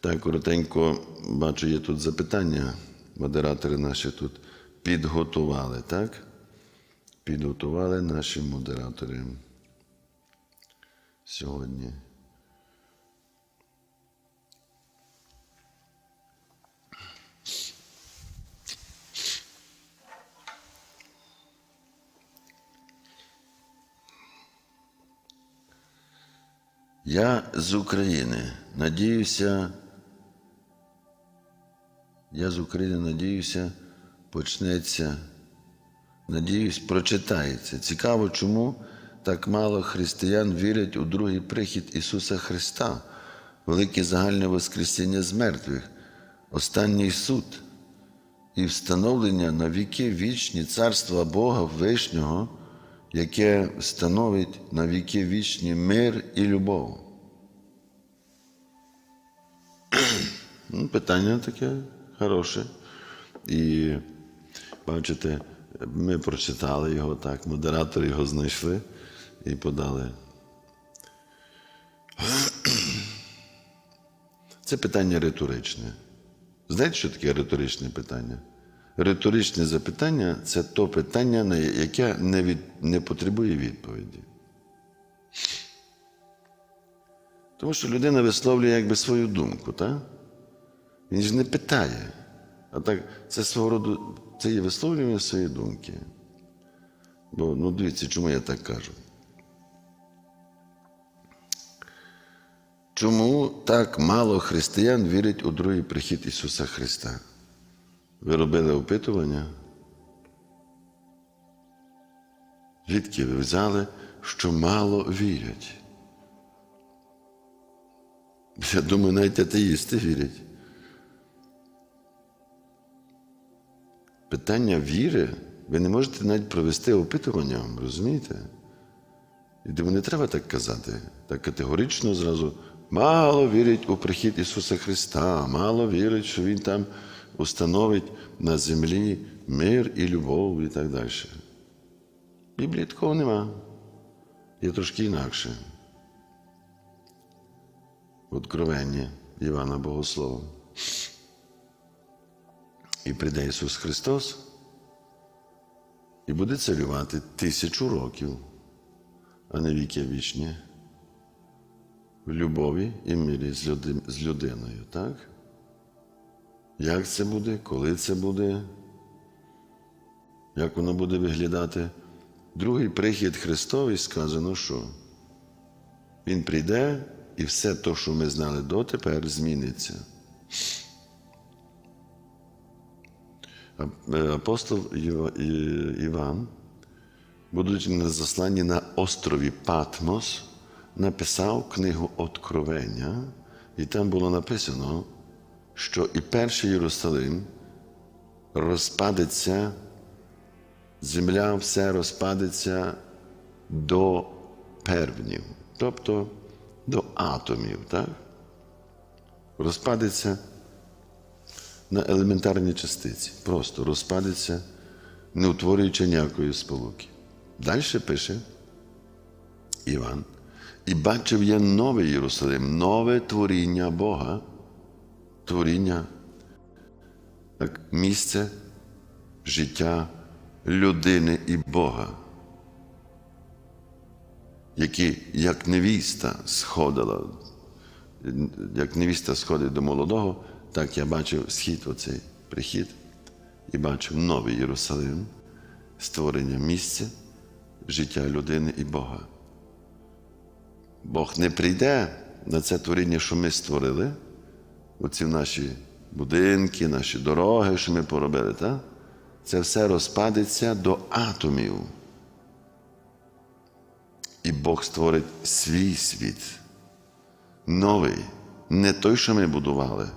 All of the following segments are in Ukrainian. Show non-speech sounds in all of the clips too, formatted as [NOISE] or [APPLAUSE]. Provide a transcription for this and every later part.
Так, коротенько бачу, є тут запитання. Модератори наші тут підготували, так? Підготували наші модератори сьогодні. Я з України надіюся, я з України надіюся, почнеться, надіюсь, прочитається. Цікаво, чому так мало християн вірять у другий прихід Ісуса Христа, велике загальне Воскресіння з мертвих, останній суд і встановлення на віки вічні царства Бога Вишнього, яке становить на віки вічні мир і любов. Ну, Питання таке хороше. І бачите, ми прочитали його так, модератори його знайшли і подали. [CLEARS THROAT] Це питання риторичне. Знаєте, що таке риторичне питання? Риторичне запитання це то питання, на яке не, від, не потребує відповіді. Тому що людина висловлює якби свою думку, так? Він ж не питає. А так, це свого роду це є висловлювання своєї думки. Бо, ну дивіться, чому я так кажу. Чому так мало християн вірять у другий прихід Ісуса Христа? Ви робили опитування? Звідки ви взяли, що мало вірять? Я думаю, навіть атеїсти вірять. Питання віри, ви не можете навіть провести опитування, розумієте? І думаю, не треба так казати. Так категорично зразу мало вірять у прихід Ісуса Христа, мало вірять, що Він там установить на землі мир і любов і так далі. Біблії такого нема. Є трошки інакше. Откровення Івана Богослова. І прийде Ісус Христос і буде царювати тисячу років, а не віки вічні, в любові і мирі з, люди, з людиною, так? Як це буде, коли це буде, як воно буде виглядати? Другий прихід Христовий сказано, що Він прийде і все те, що ми знали дотепер, зміниться. Апостол Іван, будучи на засланні на острові Патмос, написав книгу Откровення, і там було написано, що і перший Єрусалим розпадеться, земля все розпадеться до первнів, тобто до атомів, так? Розпадеться на елементарні частиці. Просто розпадеться, не утворюючи ніякої сполуки. Далі пише Іван. І бачив я новий Єрусалим, нове творіння Бога, творіння, як місце життя людини і Бога, які, як невіста, сходила, як невіста сходить до молодого, так я бачив схід, оцей прихід, і бачив новий Єрусалим, створення місця, життя людини і Бога. Бог не прийде на це творіння, що ми створили, оці наші будинки, наші дороги, що ми поробили, так? це все розпадеться до атомів. І Бог створить свій світ, новий, не той, що ми будували.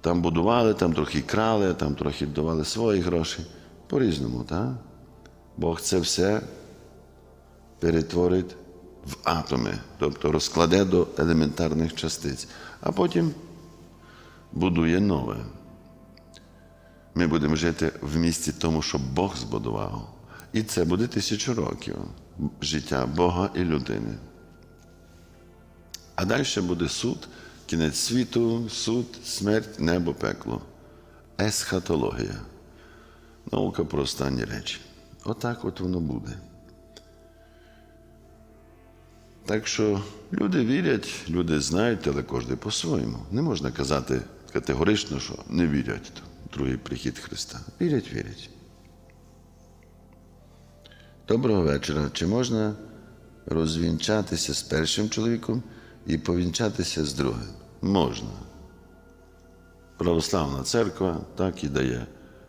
Там будували, там трохи крали, там трохи давали свої гроші. По-різному, так? Бог це все перетворить в атоми, тобто розкладе до елементарних частиць, а потім будує нове. Ми будемо жити в місті тому, що Бог збудував. І це буде тисячу років життя Бога і людини. А далі буде суд кінець світу, суд, смерть, небо, пекло. Есхатологія. Наука про останні речі. Отак от воно буде. Так що люди вірять, люди знають, але кожен по-своєму. Не можна казати категорично, що не вірять в другий прихід Христа. Вірять, вірять. Доброго вечора. Чи можна розвінчатися з першим чоловіком і повінчатися з другим? Можна. Православна церква так і дає.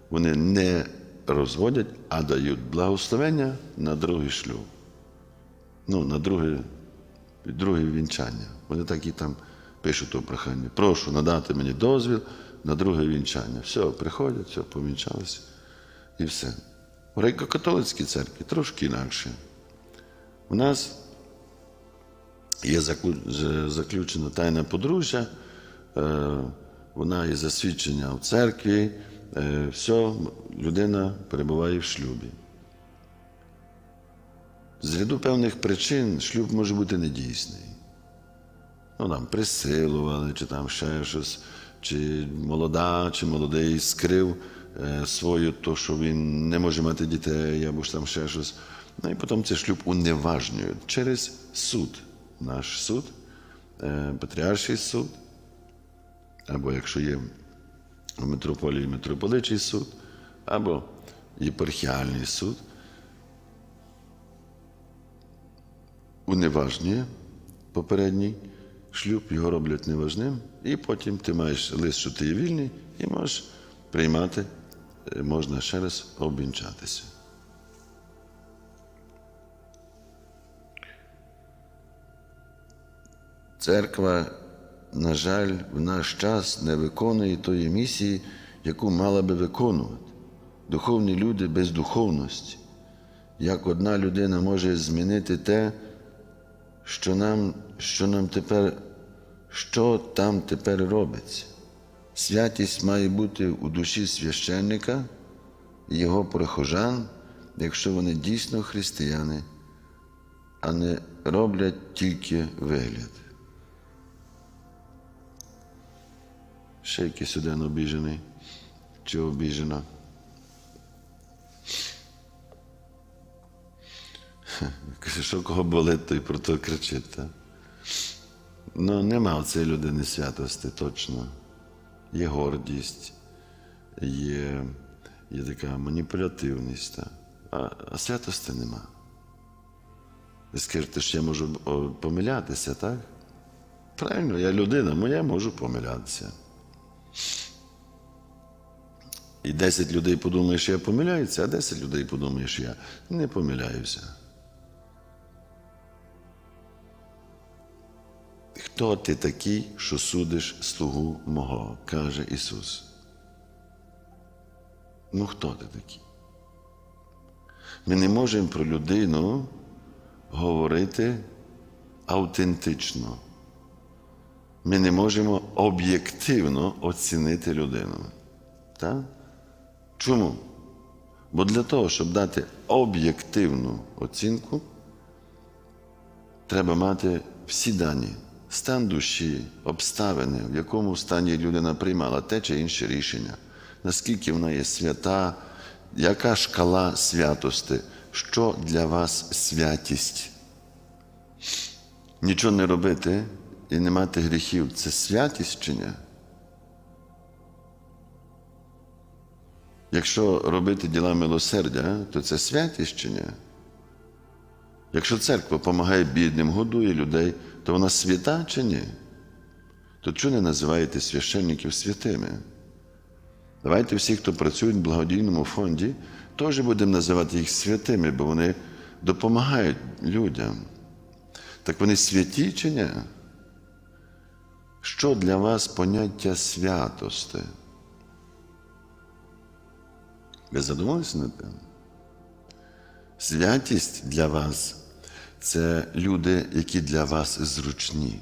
Вони не розводять, а дають благословення на другий шлюб. Ну, на друге, друге вінчання. Вони так і там пишуть у проханні. Прошу надати мені дозвіл на друге вінчання. Все, приходять, все, повінчалися і все. В греко-католицькій церкві трошки інакше. У нас є заключена тайна подружжя, е, вона є засвідчення в церкві, е, все, людина перебуває в шлюбі. З ряду певних причин шлюб може бути недійсний. Ну, там присилували, чи там ще щось, чи молода, чи молодий скрив е, свою, то, що він не може мати дітей, або ж там ще щось. Ну і потім цей шлюб уневажнюють через суд. Наш суд, е, патріарший суд, або якщо є в митрополії митрополичий суд, або єпархіальний суд. уневажнює попередній шлюб, його роблять неважним, і потім ти маєш лист, що ти є вільний, і можеш приймати, е, можна ще раз обвінчатися. Церква, на жаль, в наш час не виконує тої місії, яку мала би виконувати. Духовні люди без духовності. Як одна людина може змінити те, що нам, що нам тепер, що там тепер робиться. Святість має бути у душі священника і його прихожан, якщо вони дійсно християни, а не роблять тільки вигляд. Ще якийсь один обіжений чи обіжена. Каже, що кого болить, той про то кричить. Та? Ну, нема в цієї людини святості точно. Є гордість, є, є така маніпулятивність. Та? А, а святості нема. Ви скажете, що я можу помилятися, так? Правильно, я людина, ну я можу помилятися. І 10 людей подумає, що я помиляюся, а 10 людей подумає, що я не помиляюся. Хто ти такий, що судиш слугу мого, каже Ісус. Ну, хто ти такий? Ми не можемо про людину говорити автентично. Ми не можемо об'єктивно оцінити людину. Так? Чому? Бо для того, щоб дати об'єктивну оцінку, треба мати всі дані, стан душі, обставини, в якому стані людина приймала те чи інше рішення, наскільки вона є свята, яка шкала святости, що для вас святість. Нічого не робити і не мати гріхів це святість чи ні? Якщо робити діла милосердя, то це святість чи ні? Якщо церква допомагає бідним, годує людей, то вона свята чи ні? То чого не називаєте священників святими? Давайте всі, хто працюють в благодійному фонді, теж будемо називати їх святими, бо вони допомагають людям. Так вони святі чи ні? Що для вас поняття святости? Ви задумалися над тим? Святість для вас це люди, які для вас зручні.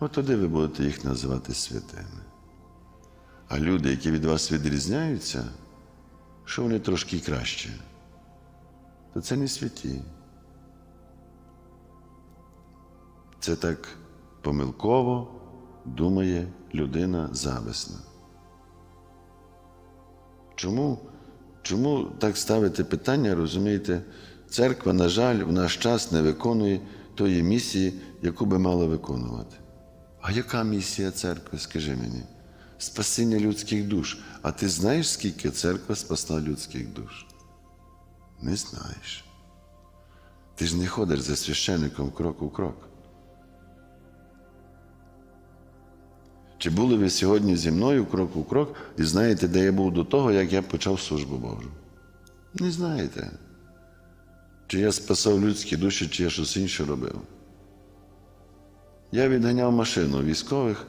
От тоді ви будете їх називати святими. А люди, які від вас відрізняються, що вони трошки краще, то це не святі. Це так помилково думає людина зависна. Чому, чому так ставити питання, розумієте, церква, на жаль, в наш час не виконує тої місії, яку би мала виконувати. А яка місія церкви, скажи мені? Спасіння людських душ. А ти знаєш, скільки церква спасла людських душ? Не знаєш. Ти ж не ходиш за священником крок у крок. Чи були ви сьогодні зі мною крок у крок і знаєте, де я був до того, як я почав службу Божу? Не знаєте. Чи я спасав людські душі, чи я щось інше робив. Я відганяв машину військових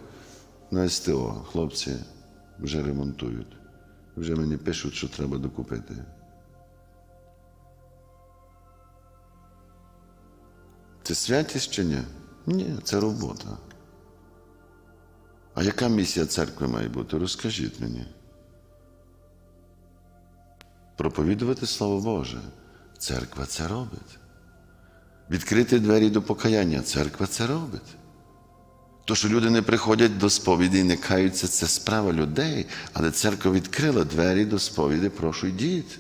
на СТО. Хлопці вже ремонтують. Вже мені пишуть, що треба докупити. Це святість чи ні? Ні, це робота. А яка місія церкви має бути? Розкажіть мені. Проповідувати Слово Боже. Церква це робить. Відкрити двері до покаяння. Церква це робить. То, що люди не приходять до сповіді і не каються, це справа людей, але церква відкрила двері до сповіді, прошу йдіть.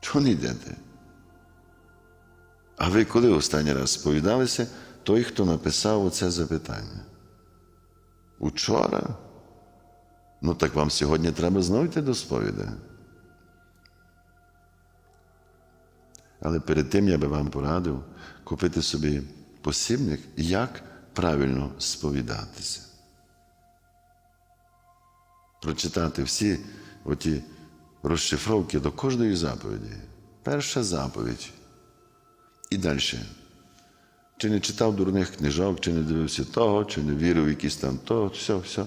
Чого не йдете? А ви коли останній раз сповідалися той, хто написав оце запитання? Учора? Ну так вам сьогодні треба знову йти до сповіді. Але перед тим я би вам порадив купити собі посібник, як правильно сповідатися. Прочитати всі оті розшифровки до кожної заповіді. Перша заповідь. І далі. Чи не читав дурних книжок, чи не дивився того, чи не вірив в якісь там того, все, все.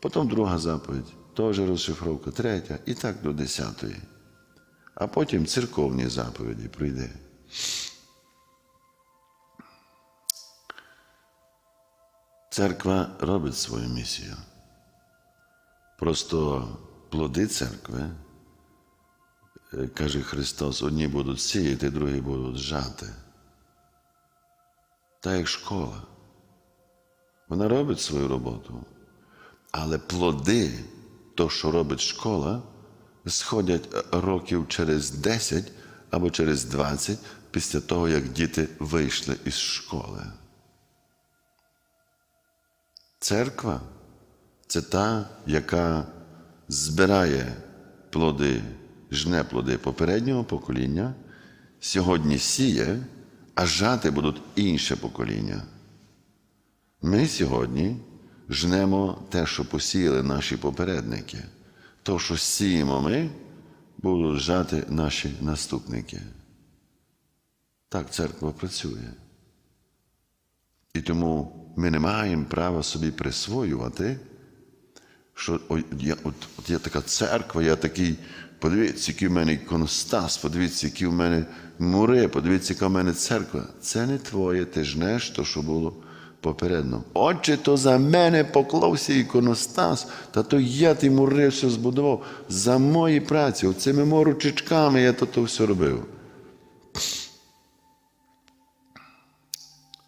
Потім друга заповідь, теж розшифровка, третя, і так до десятої. А потім церковні заповіді прийде. Церква робить свою місію. Просто плоди церкви, е, каже Христос, одні будуть сіяти, другі будуть жати. Та як школа. Вона робить свою роботу. Але плоди, то, що робить школа, сходять років через 10 або через 20 після того, як діти вийшли із школи. Церква це та, яка збирає плоди, жне плоди попереднього покоління, сьогодні сіє, а жати будуть інше покоління. Ми сьогодні жнемо те, що посіяли наші попередники. То, що сіємо ми, будуть жати наші наступники. Так церква працює. І тому ми не маємо права собі присвоювати, що я, от, от я така церква, я такий, подивіться, який в мене іконостас, подивіться, які в мене мури, подивіться, яка в мене церква. Це не твоє, ти жнеш то, що було попередно. Отче, то за мене поклався іконостас, та то я ті мури все збудував. За мої праці, оцими моручичками я то, то все робив.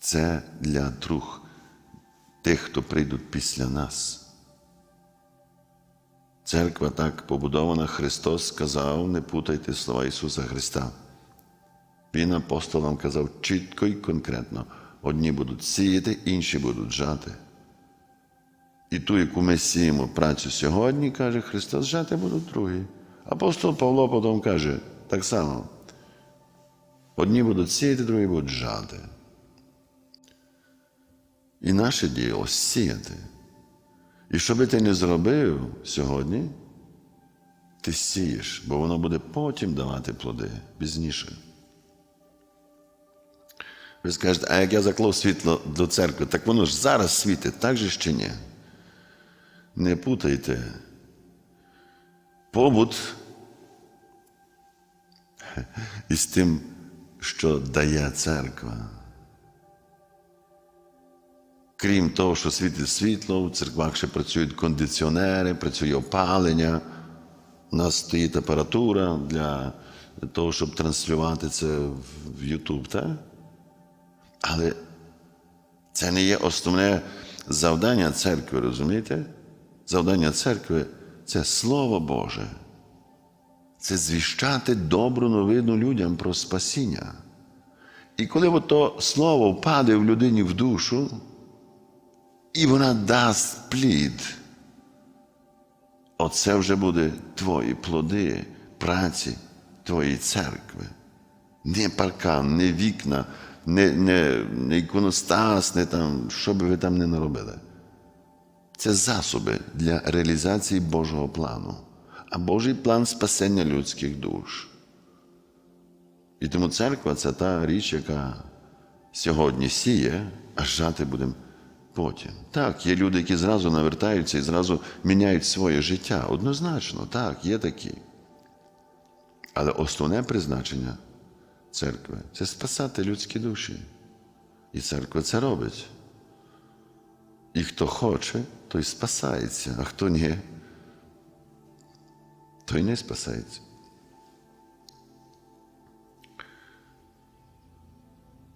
Це для друг тих, хто прийдуть після нас. Церква так побудована, Христос сказав, не путайте слова Ісуса Христа. Він апостолам казав чітко і конкретно: одні будуть сіяти, інші будуть жати. І ту, яку ми сіємо працю сьогодні, каже Христос, жати будуть другі. Апостол Павло потім каже так само: одні будуть сіяти, другі будуть жати. І наше діло сіяти. І що би ти не зробив сьогодні, ти сієш, бо воно буде потім давати плоди пізніше. Ви скажете, а як я заклав світло до церкви, так воно ж зараз світить, так же чи ні? Не путайте. Побут [LAUGHS] із тим, що дає церква. Крім того, що світить світло, в церквах ще працюють кондиціонери, працює опалення, у нас стоїть апаратура для того, щоб транслювати це в YouTube, так? Але це не є основне, завдання церкви, розумієте? Завдання церкви це Слово Боже. Це звіщати добру новину людям про спасіння. І коли ото слово впаде в людині в душу, і вона дасть плід, оце вже буде твої плоди праці твоєї церкви. Не паркан, не вікна, не, не, не іконостас, не там, що би ви там не наробили. Це засоби для реалізації Божого плану, а Божий план спасення людських душ. І тому церква це та річ, яка сьогодні сіє, а жати будемо потім. Так, є люди, які зразу навертаються і зразу міняють своє життя. Однозначно, так, є такі. Але основне призначення церкви це спасати людські душі. І церква це робить. І хто хоче, той спасається, а хто ні, той не спасається.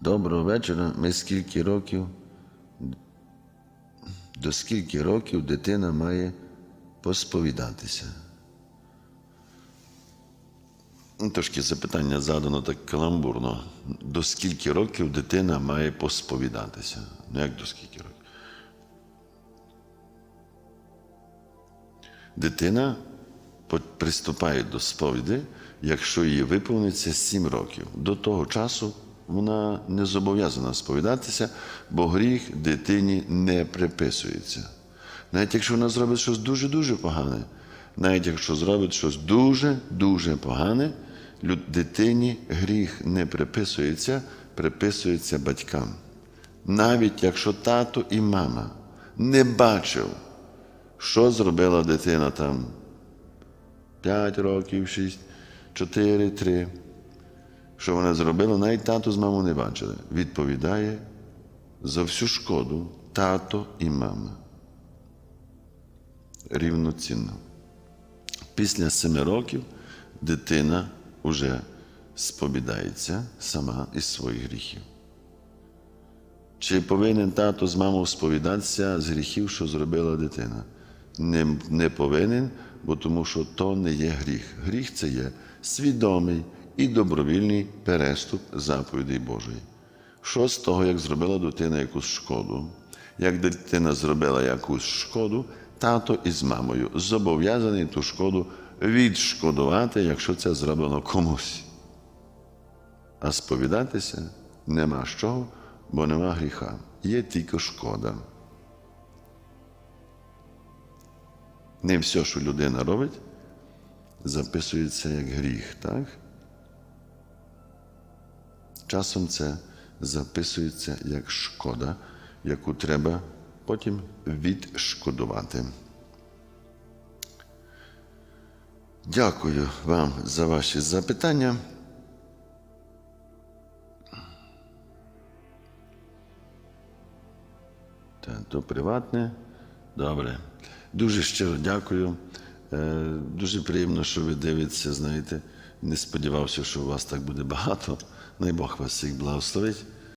Доброго вечора. Ми скільки років, до скільки років дитина має посповідатися? Ну, Трошки запитання задано так каламбурно. До скільки років дитина має посповідатися? Ну як до скільки років? Дитина приступає до сповіді, якщо їй виповниться 7 років. До того часу вона не зобов'язана сповідатися, бо гріх дитині не приписується. Навіть якщо вона зробить щось дуже-дуже погане, навіть якщо зробить щось дуже-дуже погане, дитині гріх не приписується, приписується батькам. Навіть якщо тато і мама не бачив, що зробила дитина там 5 років, 6, 4, 3. Що вона зробила, навіть тато з мамою не бачили. Відповідає за всю шкоду тато і мама. Рівноцінно. Після семи років дитина вже сповідається сама із своїх гріхів. Чи повинен тато з мамою сповідатися з гріхів, що зробила дитина? Не, не повинен, бо тому що то не є гріх. Гріх це є свідомий і добровільний переступ заповідей Божої. Що з того, як зробила дитина якусь шкоду? Як дитина зробила якусь шкоду, тато із мамою зобов'язаний ту шкоду відшкодувати, якщо це зроблено комусь. А сповідатися нема з чого, бо нема гріха. Є тільки шкода. Не все, що людина робить, записується як гріх, так? Часом це записується як шкода, яку треба потім відшкодувати. Дякую вам за ваші запитання. Та, то приватне. Добре. Дуже щиро дякую. Е, Дуже приємно, що ви дивитеся, знаєте. Не сподівався, що у вас так буде багато. Най Бог вас всіх благословить.